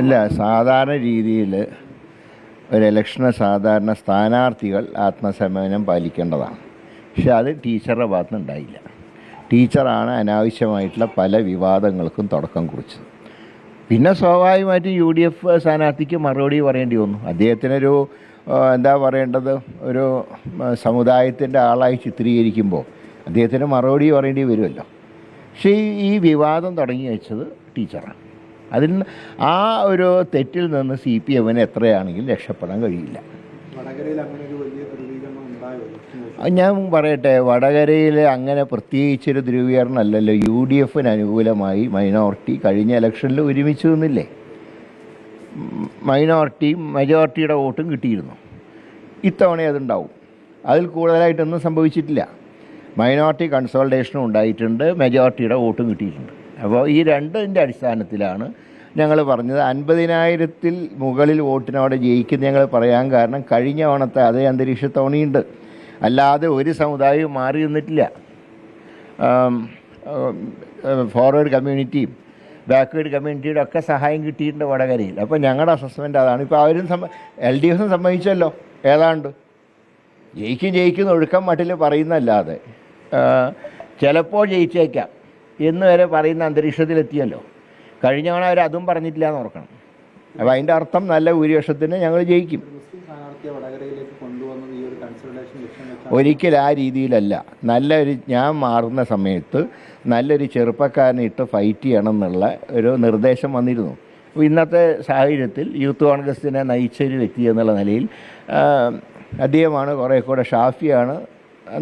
ഇല്ല സാധാരണ രീതിയിൽ ഒരു ഇലക്ഷന് സാധാരണ സ്ഥാനാർത്ഥികൾ ആത്മസംയമനം പാലിക്കേണ്ടതാണ്. പക്ഷെ അത് ടീച്ചറുടെ ഭാഗത്ത് ഉണ്ടായില്ല. ടീച്ചറാണ് അനാവശ്യമായിട്ടുള്ള പല വിവാദങ്ങൾക്കും തുടക്കം കുറിച്ചത്. പിന്നെ സ്വാഭാവികമായിട്ടും യു ഡി എഫ് സ്ഥാനാർത്ഥിക്ക് മറുപടി പറയേണ്ടി വന്നു. അദ്ദേഹത്തിനൊരു എന്താ പറയേണ്ടത്? ഒരു സമുദായത്തിന്റെ ആളായി ചിത്രീകരിക്കുമ്പോൾ അദ്ദേഹത്തിന് മറുപടി പറയേണ്ടി വരുമല്ലോ. പക്ഷേ ഈ വിവാദം തുടങ്ങി വെച്ചത് ടീച്ചറാണ്. അതിൽ നിന്ന് ആ ഒരു തെറ്റിൽ നിന്ന് സി പി എമ്മിന് എത്രയാണെങ്കിലും രക്ഷപ്പെടാൻ കഴിയില്ല. ഞാൻ പറയട്ടെ വടകരയിൽ അങ്ങനെ പ്രത്യേകിച്ചൊരു ധ്രുവീകരണം അല്ലല്ലോ യു ഡി എഫിന് അനുകൂലമായി മൈനോറിറ്റി കഴിഞ്ഞ ഇലക്ഷനിൽ ഒരുമിച്ച് നിന്നില്ലേ? മൈനോറിറ്റി മെജോറിറ്റിയുടെ വോട്ടും കിട്ടിയിരുന്നു. ഇത്തവണ അതുണ്ടാവും. അതിൽ കൂടുതലായിട്ടൊന്നും സംഭവിച്ചിട്ടില്ല. മൈനോറിറ്റി കൺസോൾട്ടേഷനും ഉണ്ടായിട്ടുണ്ട് മെജോറിറ്റിയുടെ വോട്ടും കിട്ടിയിട്ടുണ്ട്. അപ്പോൾ ഈ രണ്ടിന്റെ അടിസ്ഥാനത്തിലാണ് ഞങ്ങൾ പറഞ്ഞത്. അൻപതിനായിരത്തിൽ മുകളിൽ വോട്ടിനോടെ ജയിക്കുന്ന ഞങ്ങൾ പറയാൻ കാരണം കഴിഞ്ഞ ഓണത്തെ അതേ അന്തരീക്ഷ തോണിയുണ്ട് അല്ലാതെ ഒരു സമുദായവും മാറി നിന്നിട്ടില്ല. ഫോർവേഡ് കമ്മ്യൂണിറ്റിയും ബാക്ക്വേഡ് കമ്മ്യൂണിറ്റിയുടെ ഒക്കെ സഹായം കിട്ടിയിട്ടുണ്ട് വടകരയിൽ. അപ്പോൾ ഞങ്ങളുടെ അസസ്മെന്റ് അതാണ്. ഇപ്പോൾ അവരും സംബ എൽ ഡി എഫും സംബന്ധിച്ചല്ലോ. ഏതാണ്ട്? ജയിക്കും ജയിക്കുന്ന ഒഴുക്കം മട്ടിൽ പറയുന്നല്ലാതെ ചിലപ്പോൾ ജയിച്ചേക്കാം. എന്ന് വരെ പറയുന്ന അന്തരീക്ഷത്തിലെത്തിയല്ലോ. കഴിഞ്ഞ തവണ അവർ അതും പറഞ്ഞിട്ടില്ല എന്ന് ഓർക്കണം. അപ്പം അതിന്റെ അർത്ഥം നല്ല ഭൂരിപക്ഷത്തിന് ഞങ്ങൾ ജയിക്കും. ഒരിക്കലും ആ രീതിയിലല്ല. നല്ലൊരു ഞാൻ മാറുന്ന സമയത്ത് നല്ലൊരു ചെറുപ്പക്കാരനെ ഇട്ട് ഫൈറ്റ് ചെയ്യണം എന്നുള്ള ഒരു നിർദ്ദേശം വന്നിരുന്നു. അപ്പോൾ ഇന്നത്തെ സാഹചര്യത്തിൽ യൂത്ത് കോൺഗ്രസിനെ നയിച്ചൊരു വ്യക്തി എന്നുള്ള നിലയിൽ അദ്ദേഹമാണ് കുറേ കൂടെ ഷാഫിയാണ്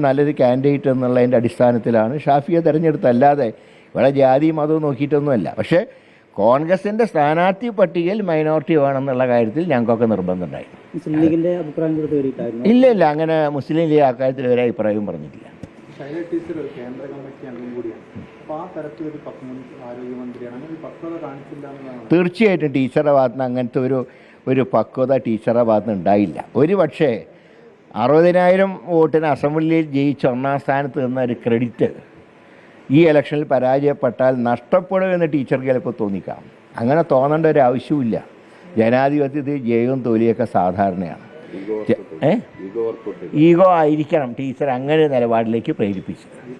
നല്ലൊരു കാൻഡിഡേറ്റ് എന്നുള്ളതിന്റെ അടിസ്ഥാനത്തിലാണ്. ഷാഫിയെ തിരഞ്ഞെടുത്തല്ലാതെ ഇവിടെ ജാതി മതവും നോക്കിയിട്ടൊന്നുമല്ല. പക്ഷേ കോൺഗ്രസിന്റെ സ്ഥാനാർത്ഥി പട്ടികയിൽ മൈനോറിറ്റി വേണമെന്നുള്ള കാര്യത്തിൽ ഞങ്ങൾക്കൊക്കെ നിർബന്ധമുണ്ടായി. മുസ്ലിം ലീഗിന്റെ അഭിപ്രായം ഇല്ല ഇല്ല. അങ്ങനെ മുസ്ലിം ലീഗ് അക്കാര്യത്തിൽ ഒരു അഭിപ്രായവും പറഞ്ഞിട്ടില്ല. ശൈല ടീച്ചർ കേന്ദ്ര കമ്മിറ്റി അംഗം കൂടിയാണ്. അപ്പോൾ ആ തരത്തിൽ ഒരു പക്വ ആരോഗ്യമന്ത്രിയാണ്. അങ്ങനെ ഒരു പക്വത കാണിച്ചില്ല തീർച്ചയായിട്ടും ടീച്ചറുടെ ഭാഗത്ത് നിന്ന് അങ്ങനത്തെ ഒരു ഒരു പക്വത ടീച്ചറുടെ ഭാഗത്ത് നിന്ന് ഉണ്ടായില്ല. ഒരു പക്ഷേ അറുപതിനായിരം വോട്ടിന് അസംബ്ലിയിൽ ജയിച്ച് ഒന്നാം സ്ഥാനത്ത് നിന്ന ഒരു ക്രെഡിറ്റ് ഈ ഇലക്ഷനിൽ പരാജയപ്പെട്ടാൽ നഷ്ടപ്പെടുമെന്ന് ടീച്ചർക്ക് ചിലപ്പോൾ തോന്നിക്കാം. അങ്ങനെ തോന്നേണ്ട ഒരു ആവശ്യമില്ല ജനാധിപത്യത്തിൽ ജയവും തോലിയൊക്കെ സാധാരണയാണ്. ഏ? ഈഗോ ആയിരിക്കണം ടീച്ചർ അങ്ങനെ നിലപാടിലേക്ക് പ്രേരിപ്പിച്ചത്.